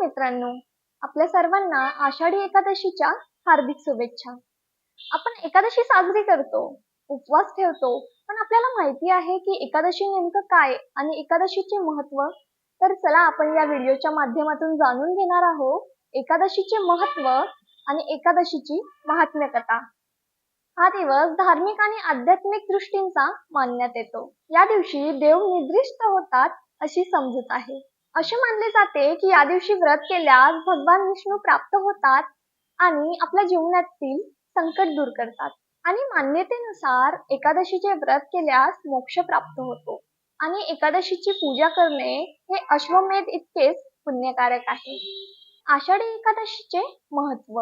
मित्रांनो आपल्या सर्वांना आषाढी एकादशीच्या हार्दिक शुभेच्छा. आपण एकादशी साजरी करतो उपवास ठेवतो पण आपल्याला माहिती आहे की एकादशी नेमकं काय आणि एकादशीचे महत्त्व तर चला आपण या व्हिडिओच्या माध्यमातून जाणून घेणार आहोत एकादशीचे महत्त्व आणि एकादशीची महात्म्य कथा हा दिवस धार्मिक आणि आध्यात्मिक दृष्टींचा मानण्यात येतो. या दिवशी देव निद्रिस्त होतात अशी समजूत आहे. असे मानले जाते की या दिवशी व्रत केल्यास भगवान विष्णू प्राप्त होतात आणि आपल्या जीवनातील संकट दूर करतात. आणि मान्यतेनुसार एकादशीचे व्रत केल्यास मोक्ष प्राप्त होतो. आणि एकादशीची पूजा करणे हे अश्वमेध इतकेच पुण्यकारक आहे. आषाढी एकादशीचे महत्त्व.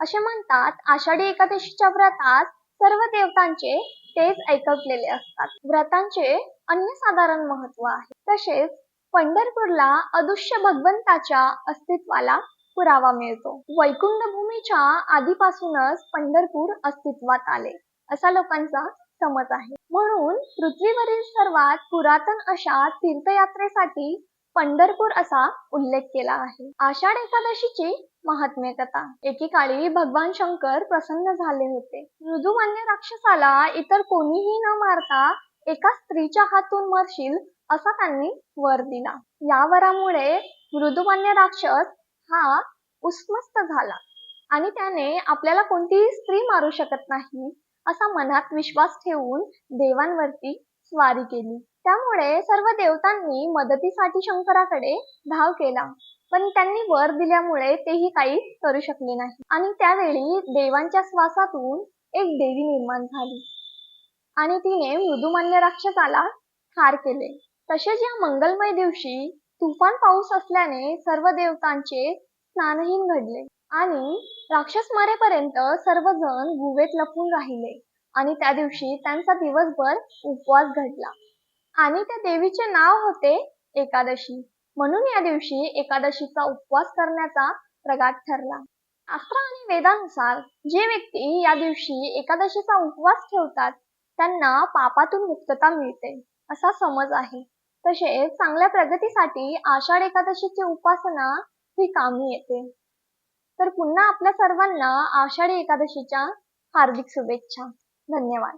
असे म्हणतात आषाढी एकादशीच्या व्रतात सर्व देवतांचे तेज ऐकवलेले असतात. व्रतांचे अन्य साधारण महत्त्व आहे. तसेच पंढरपूरला अदृश्य भगवंताच्या अस्तित्वाला पुरावा मिळतो. वैकुंठ भूमीच्या आधीपासूनच पंढरपूर अस्तित्वात आले असा लोकांचा समज आहे. म्हणून पृथ्वीवरील सर्वात पुरातन अशा तीर्थयात्रेसाठी पंढरपूर असा उल्लेख केला आहे. आषाढ एकादशीची महात्म्य कथा. एकेकाळी भगवान शंकर प्रसन्न झाले होते. मृदुमान्य राक्षसाला इतर कोणीही न मारता एका स्त्रीच्या हातून मरशील असा त्यांनी वर दिला. या वरामुळे मृदुमान्य राक्षस हा उस्मस्त झाला आणि त्याने आपल्याला कोणतीही स्त्री मारू शकत नाही असा मनात विश्वास ठेवून देवांवरती स्वारी केली. त्यामुळे सर्व देवतांनी मदतीसाठी शंकराकडे धाव केला. पण त्यांनी वर दिल्यामुळे तेही काही करू शकले नाही. आणि त्यावेळी देवांच्या श्वासातून एक देवी निर्माण झाली. आणि तिने मृदुमान्य राक्षसाला ठार केले. तसेच या मंगलमय दिवशी तुफान पाऊस असल्याने सर्व देवतांचे स्नानहीन घडले आणि राक्षस मरेपर्यंत सर्वजण गुवेत लपून राहिले आणि त्या दिवशी त्यांचा दिवसभर उपवास घडला. आणि त्या देवीचे नाव होते एकादशी. म्हणून या दिवशी एकादशीचा उपवास करण्याचा प्रघात ठरला. शास्त्र आणि वेदानुसार जे व्यक्ती या दिवशी एकादशीचा उपवास ठेवतात त्यांना पापातून मुक्तता मिळते असा समज आहे. तसेच चांगल्या प्रगतीसाठी आषाढ एकादशीची उपासना ही कामी येते. तर पुन्हा आपल्या सर्वांना आषाढी एकादशीच्या हार्दिक शुभेच्छा. धन्यवाद.